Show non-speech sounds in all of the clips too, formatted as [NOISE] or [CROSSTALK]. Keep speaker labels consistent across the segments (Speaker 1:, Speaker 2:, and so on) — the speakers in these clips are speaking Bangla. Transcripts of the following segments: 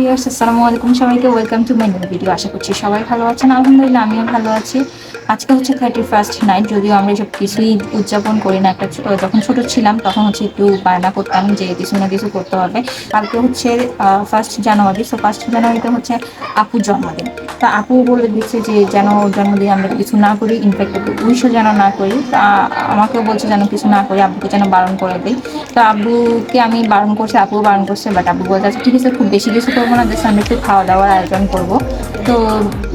Speaker 1: ভিউয়ার্স আসসালামু আলাইকুম সবাইকে ওয়েলকাম টু মাই ভিডিও আশা করছি সবাই ভালো আছেন। আলহামদুলিল্লাহ, আমিও ভালো আছি। আজকে হচ্ছে থার্টি ফার্স্ট নাইট যদিও আমরা সব কিছুই উদযাপন করি না। একটা যখন ছোট ছিলাম, তখন হচ্ছে একটু বায়না করতাম যে কিছু না কিছু করতে হবে। কালকে হচ্ছে ফার্স্ট জানুয়ারি সো ফার্স্ট জানুয়ারিতে হচ্ছে আপুর জন্মদিন। তা আপু বলে দিচ্ছে যে যেন ওর জন্মদিন আমরা কিছু না করি ইনফ্যাক্ট উইশও যেন না করি। তা আমাকেও বলছে যেন কিছু না করি আব্বুকে যেন বারণ করে দিই। তো আব্বুকে আমি বারণ করছি আব্বুও বারণ করছে বাট আব্বু বলছে আচ্ছা ঠিক আছে, খুব বেশি কিছু করব না জাস্ট আমরা একটু খাওয়া দাওয়ার আয়োজন করব। তো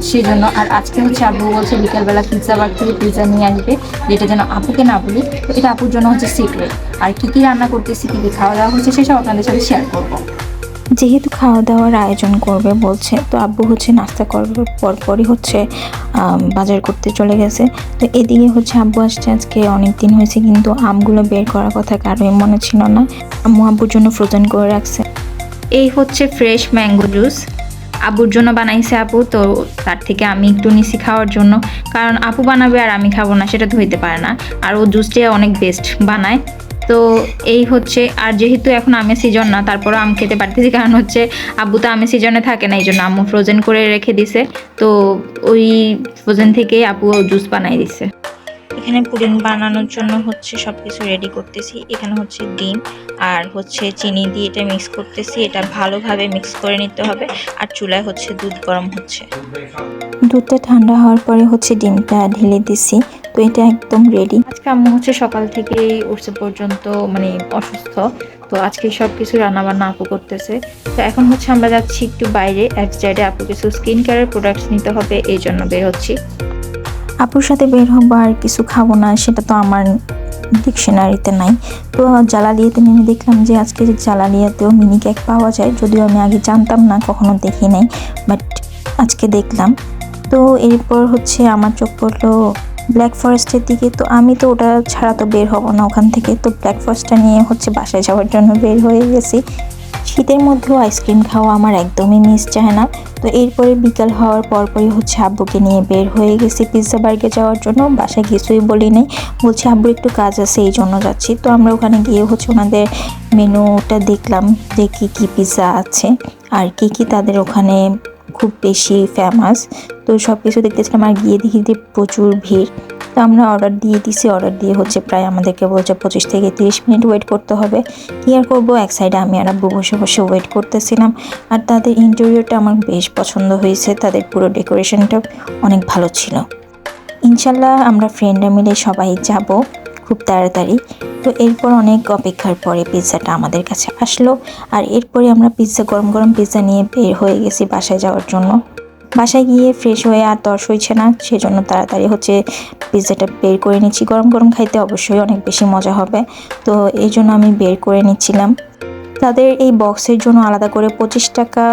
Speaker 1: সেই জন্য আর আজকে হচ্ছে আব্বু বলছে বিকেলবেলা পিৎজা বার থেকে পিৎজা নিয়ে আসবে, যেটা যেন আপুকে না বলি। তো এটা আপুর জন্য হচ্ছে সিক্রেট আর কী কী রান্না করতেছি, কী কী খাওয়া দাওয়া হচ্ছে, সেসব আপনাদের সাথে শেয়ার করব।
Speaker 2: যেহেতু খাওয়া দাওয়ার আয়োজন করবে বলছে, তো আব্বু হচ্ছে নাস্তা করবে পরপরই হচ্ছে বাজার করতে চলে গেছে। তো এদিকে হচ্ছে আব্বু আসছে আজকে, অনেক দিন হয়েছে কিন্তু আমগুলো বের করার কথা কারোই মনে ছিল না। আম্মু আব্বুর জন্য ফ্রোজেন করে রাখছে।
Speaker 1: এই হচ্ছে ফ্রেশ ম্যাঙ্গো জুস আবুর জন্য বানাইছে আপু, তো তার থেকে আমি একটু নিছি খাওয়ার জন্য। কারণ আপু বানাবে আর আমি খাব না, সেটা তো হইতে পারে না। আর ও জুসটা অনেক বেস্ট বানায়। তো এই হচ্ছে আর যেহেতু এখন আমের সিজন না তারপরে আম খেতে পারতেছি কারণ হচ্ছে আব্বু তো আমের সিজনে থাকে না এই জন্য আম্মু ফ্রোজেন করে রেখে দিছে। তো ওই ফ্রোজেন থেকেই আপু জুস বানাই দিছে।
Speaker 2: এখানে পুডিং বানানোর জন্য হচ্ছে সব কিছু রেডি করতেছি। এখানে হচ্ছে ডিম আর হচ্ছে চিনি দিয়ে এটা মিক্স করতেছি। এটা ভালোভাবে মিক্স করে নিতে হবে। আর চুলায় হচ্ছে দুধ গরম হচ্ছে। দুধটা ঠান্ডা হওয়ার পরে হচ্ছে ডিমটা ঢেলে দিছি। তো এটা একদম রেডি
Speaker 1: আজকে আম্মু হচ্ছে সকাল থেকেই উঠছে পর্যন্ত মানে অসুস্থ। তো আজকে সব কিছু রান্নাবান্না আপু করতেছে। তো এখন হচ্ছে আমরা যাচ্ছি একটু বাইরে। এক সাইডে আপু কিছু স্কিন কেয়ারের প্রোডাক্টস নিতে হবে এই জন্য বের হচ্ছি।
Speaker 2: আপুর সাথে বের হব আর কিছু খাব না সেটা তো আমার ডিকশনারিতে নাই। তো জালালিয়াতে নেমে দেখলাম যে আজকে যে জালালিয়াতেও মিনি কেক পাওয়া যায় যদিও আমি আগে জানতাম না কখনো দেখি নাই বাট আজকে দেখলাম। তো এরপর হচ্ছে আমার চোখ পড়ল ব্ল্যাক ফরেস্টের দিকে, তো আমি তো ওটা ছাড়া তো বের হব না ওখান থেকে। তো ব্ল্যাক ফরেস্টটা নিয়ে হচ্ছে বাসায় যাওয়ার জন্য বের হয়ে গেছি। শীতের মধ্যেও আইসক্রিম খাওয়া আমার একদমই মিস চায় না। তো এরপরে বিকাল হওয়ার পরপরই হচ্ছে আব্বুকে নিয়ে বের হয়ে গেছি পিৎজা বার্গে যাওয়ার জন্য। বাসায় কিছুই বলি নাই। বলছি আব্বুর একটু কাজ আছে, এই জন্য যাচ্ছি। তো আমরা ওখানে গিয়ে হচ্ছে ওনাদের মেনুটা দেখলাম, যে কী কী পিৎজা আছে। আর কী কী তাদের ওখানে খুব বেশি ফেমাস তো সব কিছু দেখতেছিলাম আর গিয়ে দেখি যে প্রচুর ভিড়। তো আমরা অর্ডার দিয়ে দিছি অর্ডার দিয়ে হচ্ছে প্রায় আমাদেরকে বলছে পঁচিশ থেকে তিরিশ মিনিট ওয়েট করতে হবে। কী আর করব? এক সাইডে আমি আর আব্বু বসে বসে ওয়েট করতেছিলাম। আর তাদের ইন্টেরিয়রটা আমার বেশ পছন্দ হয়েছে, তাদের পুরো ডেকোরেশনটা অনেক ভালো ছিল। ইনশাল্লাহ আমরা ফ্রেন্ডরা মিলে সবাই যাব খুব তাড়াতাড়ি। তো এরপর অনেক অপেক্ষার পরে পিৎজাটা আমাদের কাছে আসলো। আর এরপরে আমরা পিৎজা, গরম গরম পিৎজা নিয়ে বের হয়ে গেছি বাসায় যাওয়ার জন্য। বাসায় গিয়ে ফ্রেশ হয়ে আর তর্স হয়েছে না, সেজন্য তাড়াতাড়ি হচ্ছে পিৎজাটা বের করে নিচ্ছি। গরম গরম খাইতে অবশ্যই অনেক বেশি মজা হবে। তো এই জন্য আমি বের করে নিচ্ছিলাম। তাদের এই বক্সের জন্য আলাদা করে পঁচিশ টাকা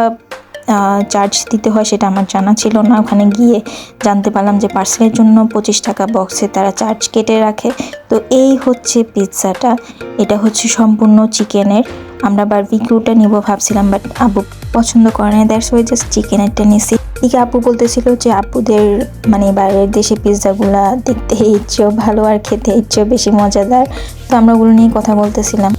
Speaker 2: চার্জ দিতে হয় সেটা আমার জানা ছিল না। ওখানে গিয়ে জানতে পারলাম যে পার্সেলের জন্য পঁচিশ টাকা বক্সে তারা চার্জ কেটে রাখে। তো এই হচ্ছে পিৎজাটা এটা হচ্ছে সম্পূর্ণ চিকেনের আমরা বারবিকিউটা নিব ভাবছিলাম বাট আব্বু পছন্দ করে না দ্যাটস ওয়াই জাস্ট চিকেনেরটা নিছি। এদিকে আপু বলতেছিল যে আপুদের মানে বাইরের দেশে পিৎজাগুলা দেখতে ইচ্ছেও ভালো আর খেতে ইচ্ছেও বেশি মজাদার তো আমরা ওগুলো নিয়ে কথা বলতেছিলাম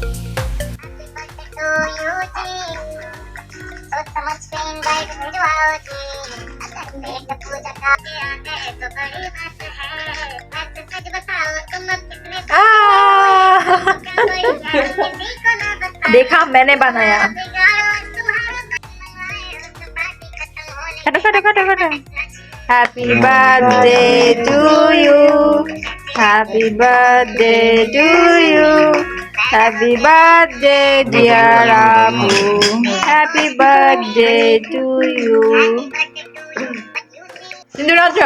Speaker 1: देखा [LAUGHS] मैंने बनाया কাটো কাটো কাটো happy birthday to you happy birthday to you happy birthday dear আপু happy birthday to you Sindhu Raj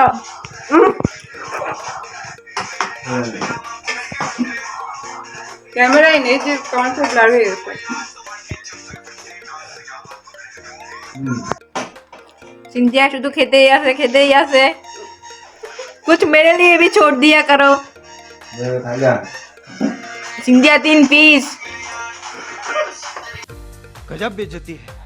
Speaker 3: ক্যামেরায় নেই যে তোমার ব্লার হয়ে গেছে
Speaker 1: सिंधिया शुद्ध खेते या से खेते या से। कुछ मेरे लिए भी छोड़ दिया करो। सिंधिया तीन पीस।
Speaker 4: गजब बेचती है।